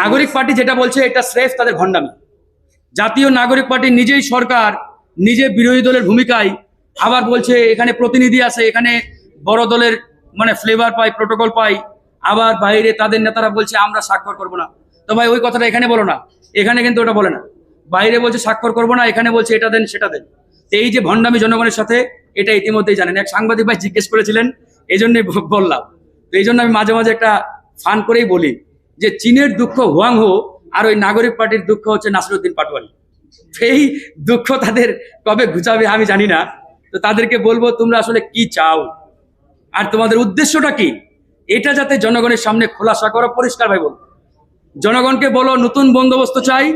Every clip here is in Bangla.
নাগরিক পার্টি যেটা বলছে, এটা স্রেফ তাদের ভণ্ডামি। জাতীয় নাগরিক পার্টি নিজেই সরকার, নিজে বিরোধী দলের ভূমিকায়, আবার বলছে, এখানে প্রতিনিধি আছে, এখানে বড় দলের মানে ফ্লেভার পাই প্রোটোকল পাই আবার বাইরে তাদের নেতারা বলছে, আমরা স্বাক্ষর করব না। তো ভাই, ওই কথাটা এখানে বলো না। এখানে কিন্তু ওটা বলে না। বাইরে বলছে, স্বাক্ষর করব না, এখানে বলছে, এটা দেন, সেটা দেন। এই যে ভণ্ডামি জনগণের সাথে, এটা ইতিমধ্যেই জানেন। এক সাংবাদিক ভাই জিজ্ঞেস করেছিলেন এই জন্যই বললাম। তো এই জন্য আমি মাঝে মাঝে একটা ফান করেই বলি যে চীনের দুঃখ হুয়াং হো আর ওই নাগরিক পার্টির দুঃখ হচ্ছে নাসরুদ্দিন পাটোয়ারি। সেই দুঃখ তাদের কবে ঘুচাবে আমি জানি না। তো তাদেরকে বলব, তোমরা আসলে কি চাও? আর তোমাদের উদ্দেশ্যটা কি? এটা যাতে জনগণের সামনে খোলাসা করো, পরিষ্কার ভাই বলো জনগণকে বলো, নতুন বন্দোবস্ত চাই,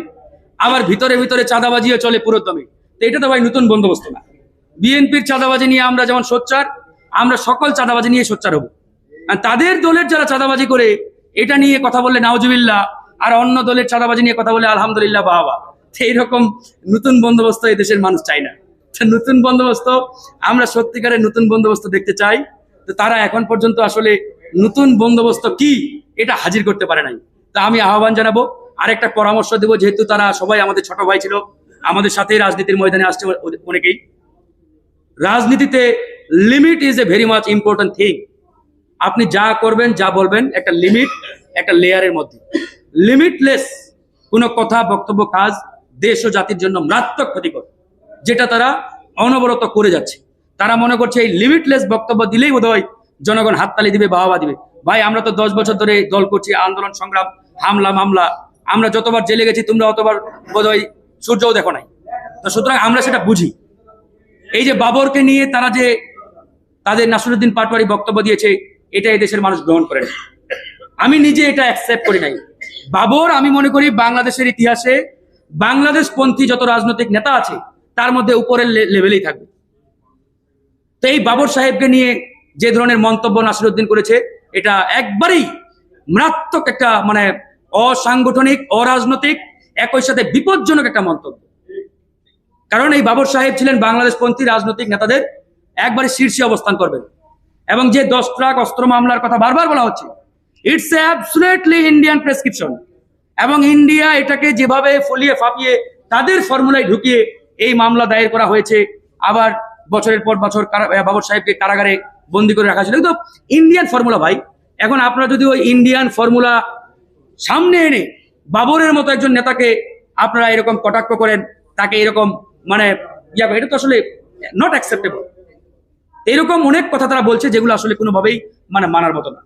আবার ভিতরে ভিতরে চাঁদাবাজিও চলে পুরো দমে তো এটা তো ভাই নতুন বন্দোবস্ত না। বিএনপির চাঁদাবাজি নিয়ে আমরা যেমন সোচ্চার, আমরা সকল চাঁদাবাজি নিয়ে সোচ্চার হব। তাদের দলের যারা চাঁদাবাজি করে, এটা নিয়ে কথা বললে নাওজুবিল্লাহ, আর অন্য দলের চাঁদাবাজি নিয়ে কথা বলে আলহামদুলিল্লাহ বাবা। এইরকম নতুন বন্দোবস্ত এই দেশের মানুষ চাই না। নতুন বন্দোবস্ত, আমরা সত্যিকারের নতুন বন্দোবস্ত দেখতে চাই। তো তারা এখন পর্যন্ত আসলে নতুন বন্দোবস্ত কি, এটা হাজির করতে পারে নাই। তা আমি আহ্বান জানাব, আরেকটা পরামর্শ দেবো, যেহেতু তারা সবাই আমাদের ছোট ভাই ছিল, আমাদের সাথেই রাজনীতির ময়দানে আসছে অনেকেই। রাজনীতিতে limit is a very much important thing আপনি যা করবেন, যা বলবেন, একটা লিমিট একটা লেয়ারের মধ্যে। লিমিটলেস কোনো কথা, বক্তব্য, কাজ দেশ ও জাতির জন্য মারাত্মক ক্ষতিকর, যেটা তারা অনবরত করে যাচ্ছে। তারা মনে করছে এই লিমিটলেস বক্তব্য দিলেই বোধহয় জনগণ হাততালি দিবে, বাহবা দিবে। ভাই, আমরা তো দশ বছর ধরে দল করছি, আন্দোলন, সংগ্রাম, হামলা, মামলা। আমরা যতবার জেলে গেছি, তোমরা অতবার বোধহয় সূর্যও দেখো নাই। তো সুতরাং আমরা সেটা বুঝি। এই যে বাবরকে নিয়ে তারা যে তাদের নাসরুদ্দিন পাটোয়ারি বক্তব্য দিয়েছে এটা এই দেশের মানুষ গ্রহণ করে না। আমি নিজে এটা অ্যাকসেপ্ট করি নাই। বাবর, আমি মনে করি বাংলাদেশের ইতিহাসে বাংলাদেশ পন্থী যত রাজনৈতিক নেতা আছে, তার মধ্যে উপরের লেভেলেই থাকবে। তো এই বাবর সাহেবকে নিয়ে যে ধরনের মন্তব্য নাসিরুদ্দিন করেছে, এটা একবারেই মারাত্মক একটা মানে অসাংগঠনিক, অরাজনৈতিক, একই সাথে বিপজ্জনক একটা মন্তব্য। কারণ এই বাবর সাহেব ছিলেন বাংলাদেশপন্থী রাজনৈতিক নেতাদের একবারে শীর্ষে অবস্থান করবেন। এবং যে দশ ট্রাক অস্ত্র মামলার কথা বারবার বলা হচ্ছে ইটস অ্যাবসুলেটলি ইন্ডিয়ান প্রেসক্রিপশন এবং ইন্ডিয়া এটাকে যেভাবে ফলিয়ে ফাপিয়ে তাদের ফর্মুলায় ঢুকিয়ে এই মামলা দায়ের করা হয়েছে, আবার বছরের পর বছর বাবর সাহেবকে কারাগারে বন্দি করে রাখা ছিল। কিন্তু ইন্ডিয়ান ফর্মুলা ভাই, এখন আপনারা যদি ওই ইন্ডিয়ান ফর্মুলা সামনে এনে বাবরের মতো একজন নেতাকে আপনারা এরকম কটাক্ষ করেন, তাকে এরকম মানে ইয়া, এটা তো আসলে নট অ্যাকসেপ্টেবল এরকম অনেক কথা তারা বলছে যেগুলো আসলে কোনোভাবেই মানে মানার মতো না।